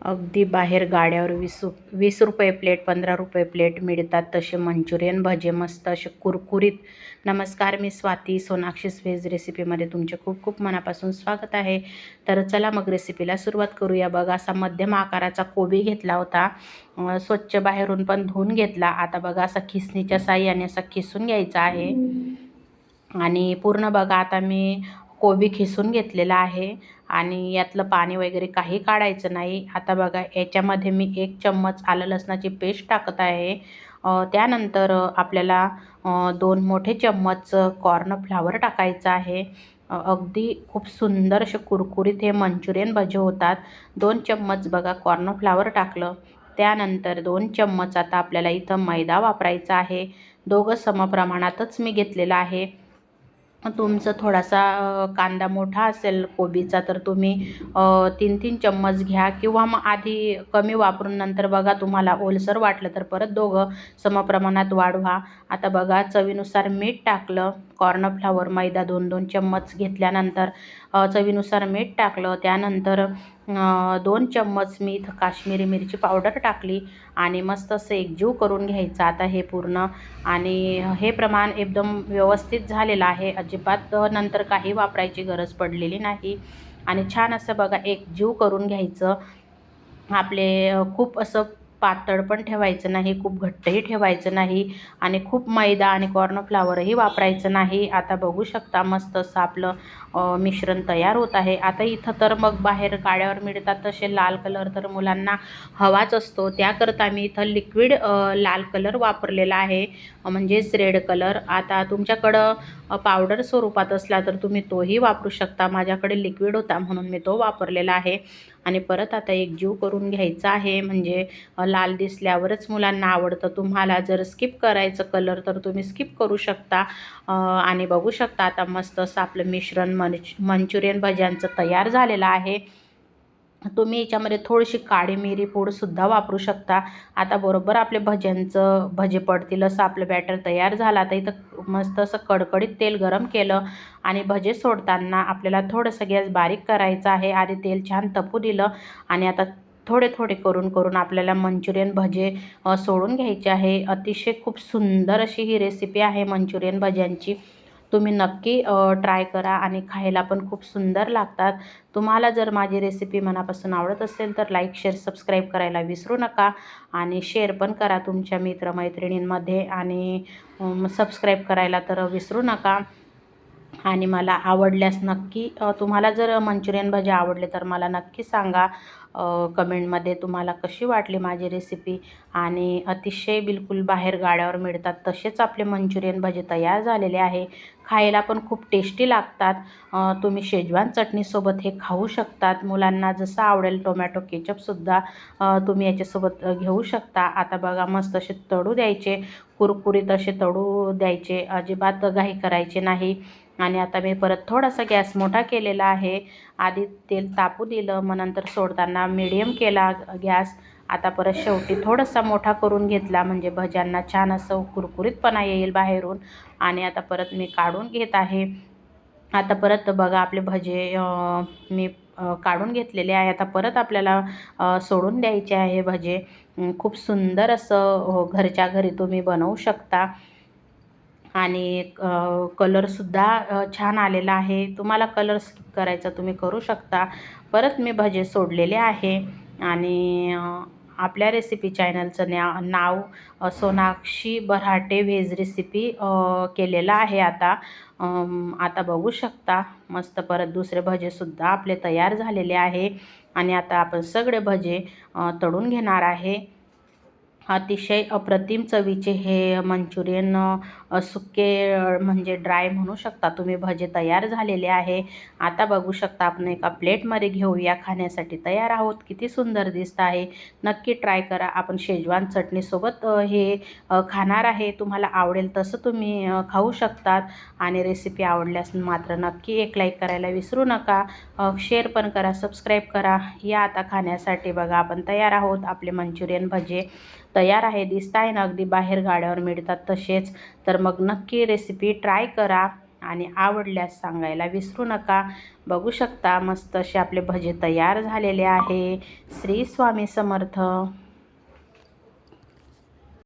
अगदी बाहेर गाड्यावर वीस वीस रुपये प्लेट पंधरा रुपये प्लेट मिळतात तसे मंचुरियन भजे मस्त असे कुरकुरीत. नमस्कार मी स्वाती सोनाक्षीस व्हेज रेसिपीमध्ये तुमचे खूप खूप मनापासून स्वागत आहे. तर चला मग रेसिपीला सुरुवात करूया. बघा असा मध्यम आकाराचा कोबी घेतला होता. स्वच्छ बाहेरून पण धुवून घेतला. आता बघा असा खिसणीच्या साह्याने असा खिसून घ्यायचा आहे. आणि पूर्ण बघा आता मी कोबी खिसून घेतलेला आहे आणि यातलं पाणी वगैरे काही काढायचं नाही. आता बघा याच्यामध्ये मी एक चम्मच आलं लसणाची पेस्ट टाकत आहे. त्यानंतर आपल्याला दोन मोठे चम्मच कॉर्नफ्लावर टाकायचं आहे. अगदी खूप सुंदर असे कुरकुरीत हे मंचुरियन भजे होतात. दोन चम्मच बघा कॉर्नफ्लावर टाकलं. त्यानंतर दोन चम्मच आता आपल्याला इथं मैदा वापरायचा आहे. दोघं समप्रमाणातच मी घेतलेलं आहे. तुमचं थोडासा कांदा मोठा असेल कोबीचा तर तुम्ही तीन तीन चम्मच घ्या किंवा मग आधी कमी वापरून नंतर बघा तुम्हाला ओलसर वाटलं तर परत दोघं समप्रमाणात वाढवा. आता बघा चवीनुसार मीठ टाकलं कॉर्नफ्लावर मैदा दोन दोन चम्मच घेतल्यानंतर चवीनुसार मीठ टाकलं त्यानंतर दोन चम्मच मी इथं काश्मीरी मिरची पावडर टाकली आणि मस्त असं एकजीव करून घ्यायचं. आता हे पूर्ण आणि हे प्रमाण एकदम व्यवस्थित झालेलं आहे. अजिबात नंतर काही वापरायची गरज पडलेली नाही. आणि छान असं बघा एकजीव करून घ्यायचं. आपले खूप असं पातळ पण ठेवायचं नाही खूप घट्टही ठेवायचं नाही आणि खूप मैदा आणि कॉर्नफ्लावरही वापरायचं नाही. आता बघू शकता मस्त असं आपलं मिश्रण तयार होत आहे. आता इथं तर मग बाहेर काड्यावर मिळतात तसे लाल कलर तर मुलांना हवाच असतो. त्याकरता मी इथं लिक्विड लाल कलर वापरलेला आहे. म्हणजेच रेड कलर आता तुमच्याकडं पावडर स्वरूपात असला तर तुम्ही तोही वापरू शकता. माझ्याकडे लिक्विड होता म्हणून मी तो वापरलेला आहे. आणि परत आता एक जीव करून घ्यायचा आहे. म्हणजे लाल दिसल्यावरच मुलांना आवडतं. तुम्हाला जर स्किप करायचं कलर तर तुम्ही स्किप करू शकता. आणि बघू शकता आता मस्त असं आपलं मिश्रण मंच मंचुरियन भज्यांचं तयार झालेलं आहे. तुम्ही याच्यामध्ये थोडीशी काळी मिरी पूडसुद्धा वापरू शकता. आता बरोबर आपले भज्यांचं भजे पडतील असं आपलं बॅटर तयार झालं. आता इथं मस्त असं कडकडीत तेल गरम केलं आणि भजे सोडताना आपल्याला थोडंसं गॅस बारीक करायचं आहे आणि तेल छान तपू दिलं आणि आता थोडे थोडे करून करून आपल्याला मंचुरियन भजे सोडून घ्यायचे आहे. अतिशय खूप सुंदर अशी ही रेसिपी आहे मंचुरियन भज्यांची. तुम्ही नक्की ट्राय करा आणि खायला पण खूप सुंदर लागतात. तुम्हाला जर माझी रेसिपी मनापासून आवडत असेल तर लाईक शेअर सबस्क्राईब करायला विसरू नका आणि शेअर पण करा तुमच्या मित्रमैत्रिणींमध्ये आणि सबस्क्राईब करायला तर विसरू नका. आणि मला आवडल्यास नक्की तुम्हाला जर मंचुरियन भजी आवडले तर मला नक्की सांगा. कमेंटमध्ये तुम्हाला कशी वाटली माझी रेसिपी आणि अतिशय बिलकुल बाहेर गाड्यावर मिळतात तसेच आपले मंचुरियन भजे तयार झालेले आहे. खायला पण खूप टेस्टी लागतात. तुम्ही शेजवान चटणीसोबत हे खाऊ शकतात. मुलांना जसं आवडेल टोमॅटो केचपसुद्धा तुम्ही याच्यासोबत घेऊ शकता. आता बघा मस्त असे तळू द्यायचे. कुरकुरीत असे तळू द्यायचे. अजिबात घाई करायचे नाही. आणि आता मी परत थोडासा गॅस मोठा केलेला आहे. आधी तेल तापू दिलं मग नंतर सोडताना मिडियम केला गॅस. आता परत शेवटी थोडासा मोठा करून घेतला म्हणजे भज्यांना छान असं कुरकुरीतपणा येईल बाहेरून. आणि आता परत मी काढून घेत आहे. आता परत बघा आपले भजे मी काढून घेतलेले आहे. आता परत आपल्याला सोडून द्यायचे आहे भजे. खूप सुंदर असं हो, घरच्या घरी तुम्ही बनवू शकता. आणि कलरसुद्धा छान आलेला आहे. तुम्हाला कलर स्किप करायचा तुम्ही करू शकता. परत मी भजे सोडलेले आहे. आणि आपल्या रेसिपी चॅनलचं न्या नाव सोनाक्षी बराटे व्हेज रेसिपी केलेलं आहे आता. आता बघू शकता. मस्त परत दुसरे भजेसुद्धा आपले तयार झालेले आहे. आणि आता आपण सगळे भजे तळून घेणार आहे. अतिशय अप्रतिम चवीचे हे मंचुरियन सुके म्हणजे ड्राय म्हणू शकता. तुम्ही भजे तयार झालेले आहे. आता बघू शकता आपण एका प्लेटमध्ये घेऊया खाण्यासाठी तयार आहोत. किती सुंदर दिसत आहे. नक्की ट्राय करा. आपण शेजवान चटणीसोबत हे खाणार आहे. तुम्हाला आवडेल तसं तुम्ही खाऊ शकतात. आणि रेसिपी आवडल्यास मात्र नक्की एक लाईक करायला विसरू नका. शेअर पण करा सबस्क्राईब करा. या आता खाण्यासाठी बघा आपण तयार आहोत. आपले मंचुरियन भजे तयार आहे दिसत आहे ना. अगदी बाहेर गाड्यावर मिळतात तसेच. तर मग नक्की रेसिपी ट्राय करा आणि आवडल्यास सांगायला विसरू नका. बघू शकता मस्त असे आपले भजे तयार झालेले आहे. श्री स्वामी समर्थ.